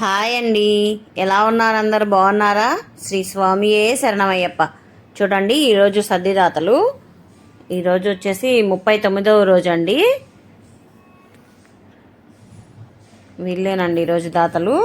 Hi అండి. ఎలా ఉన్నారు అందరు? బాగున్నారా? శ్రీ స్వామియే శరణమయ్యప్ప. చూడండి ఈరోజు సర్దిదాతలు ఈరోజు వచ్చేసి ముప్పై తొమ్మిదవ రోజు అండి. వీళ్ళేనండి ఈరోజు దాతలు.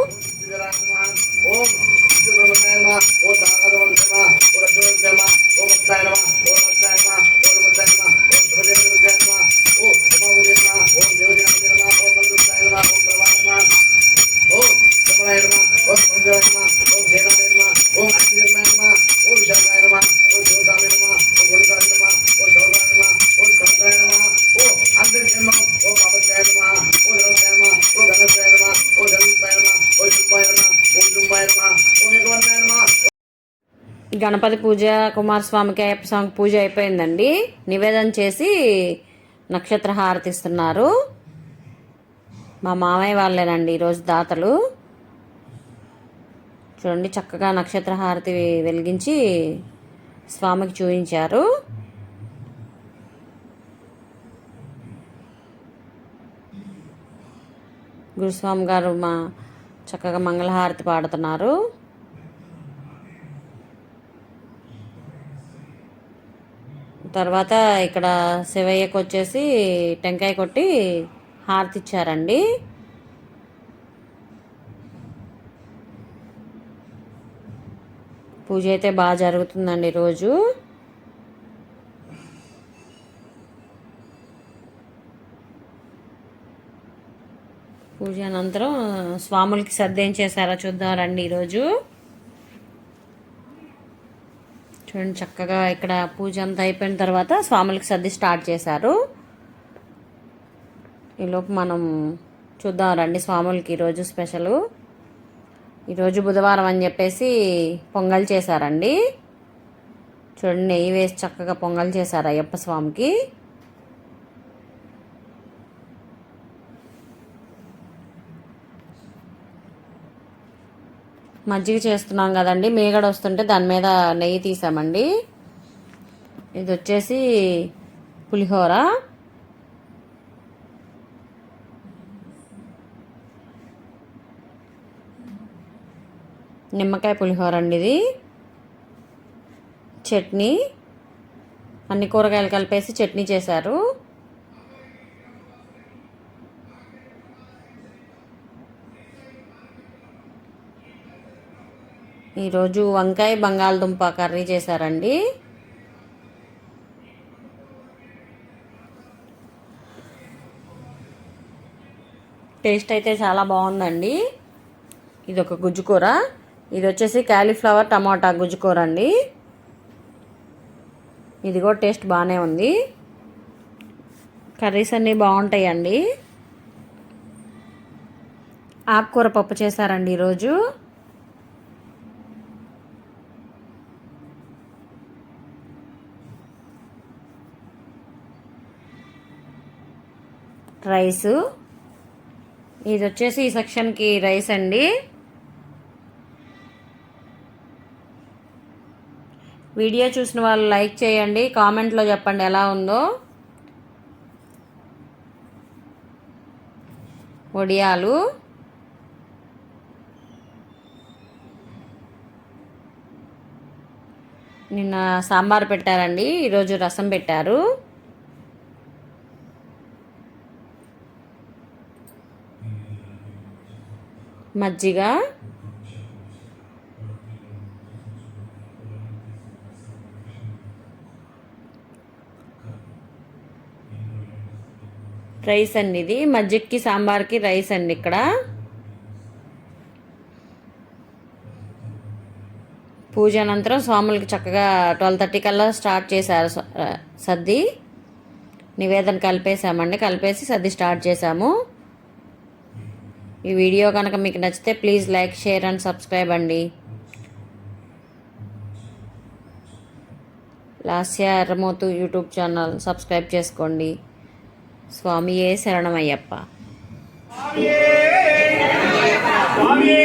గణపతి పూజ కుమారస్వామికి అయ్యప్ప స్వామికి పూజ అయిపోయిందండి. నివేదన చేసి నక్షత్ర హారతిస్తున్నారు. మా మామయ్య వాళ్ళేనండి ఈరోజు దాతలు. చూడండి చక్కగా నక్షత్ర హారతి వెలిగించి స్వామికి చూపించారు. గురుస్వామి గారు మా చక్కగా మంగళహారతి పాడుతున్నారు. తర్వాత ఇక్కడ శివయ్యకు వచ్చేసి టెంకాయ కొట్టి హారతి ఇచ్చారండి పూజ అయితే బాగా జరుగుతుందండి రోజు. పూజ అనంతరం స్వాములకి సర్దేం చేశారా చూద్దాం రండి ఈరోజు. చూడండి చక్కగా ఇక్కడ పూజ అంతా అయిపోయిన తర్వాత స్వాములకు సర్ది స్టార్ట్ చేశారు. ఈలోపు మనం చూద్దాం రండి స్వాములకి ఈరోజు స్పెషల్. ఈరోజు బుధవారం అని చెప్పేసి పొంగల్ చేశారండి. చూడండి నెయ్యి వేసి చక్కగా పొంగల్ చేశారు అయ్యప్ప స్వామికి. మజ్జిగ చేస్తున్నాం కదండి. మేగడ వస్తుంటే దాని మీద నెయ్యి తీసామండి. ఇది వచ్చేసి పులిహోర. నిమ్మకాయ పులిహోర అండి ఇది. చట్నీ. అన్ని కూరగాయలు కలిపేసి చట్నీ చేశారు. ఈరోజు వంకాయ బంగాళదుంప కర్రీ చేశారండి. టేస్ట్ అయితే చాలా బాగుందండి. ఇది ఒక గుజ్జుకూర. ఇది వచ్చేసి క్యాలీఫ్లవర్ టమాటా గుజ్జుకూర అండి. ఇది కూడా టేస్ట్ బాగానే ఉంది. కర్రీస్ అన్నీ బాగుంటాయండి. ఆకుకూర పప్పు చేశారండి ఈరోజు. రైసు. ఇది వచ్చేసి ఈ సెక్షన్కి రైస్ అండి. వీడియో చూసిన వాళ్ళు లైక్ చేయండి కామెంట్లో చెప్పండి ఎలా ఉందో. వడియాలు నిన్న సాంబార్ పెట్టారండి ఈరోజు రసం పెట్టారు. మజ్జిగ. రైస్ అండి ఇది. మజ్జిగకి సాంబార్కి రైస్ అండి ఇక్కడ. పూజ అనంతరం స్వాములకి చక్కగా ట్వెల్వ్ థర్టీ కల్లా స్టార్ట్ చేశారు స- సర్ది. నివేదన కలిపేసామండి కలిపేసి సర్ది స్టార్ట్ చేసాము ఈ వీడియో కనుక మీకు నచ్చితే please like share and subscribe అండి. Lasya Erramothu YouTube channel subscribe చేసుకోండి. స్వామియే శరణమయ్యప్ప. స్వామియే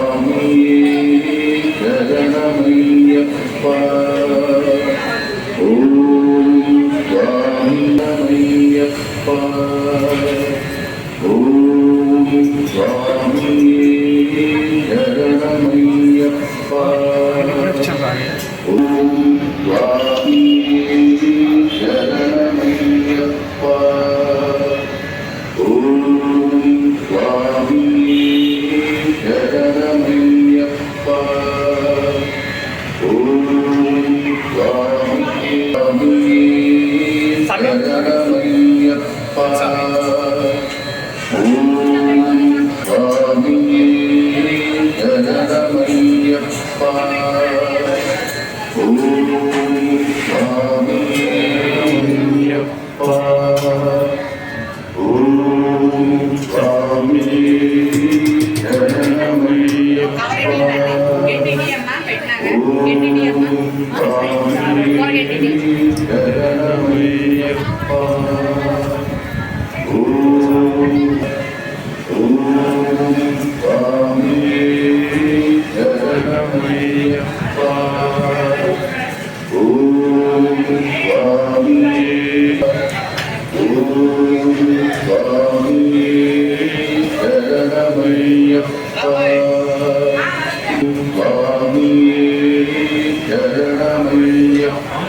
deal.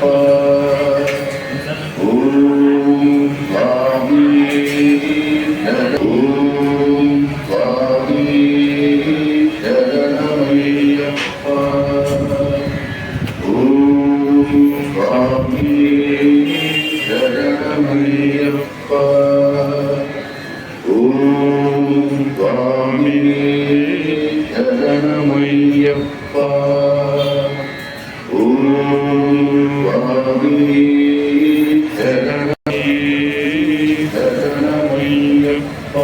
శరణమయ్యప్ప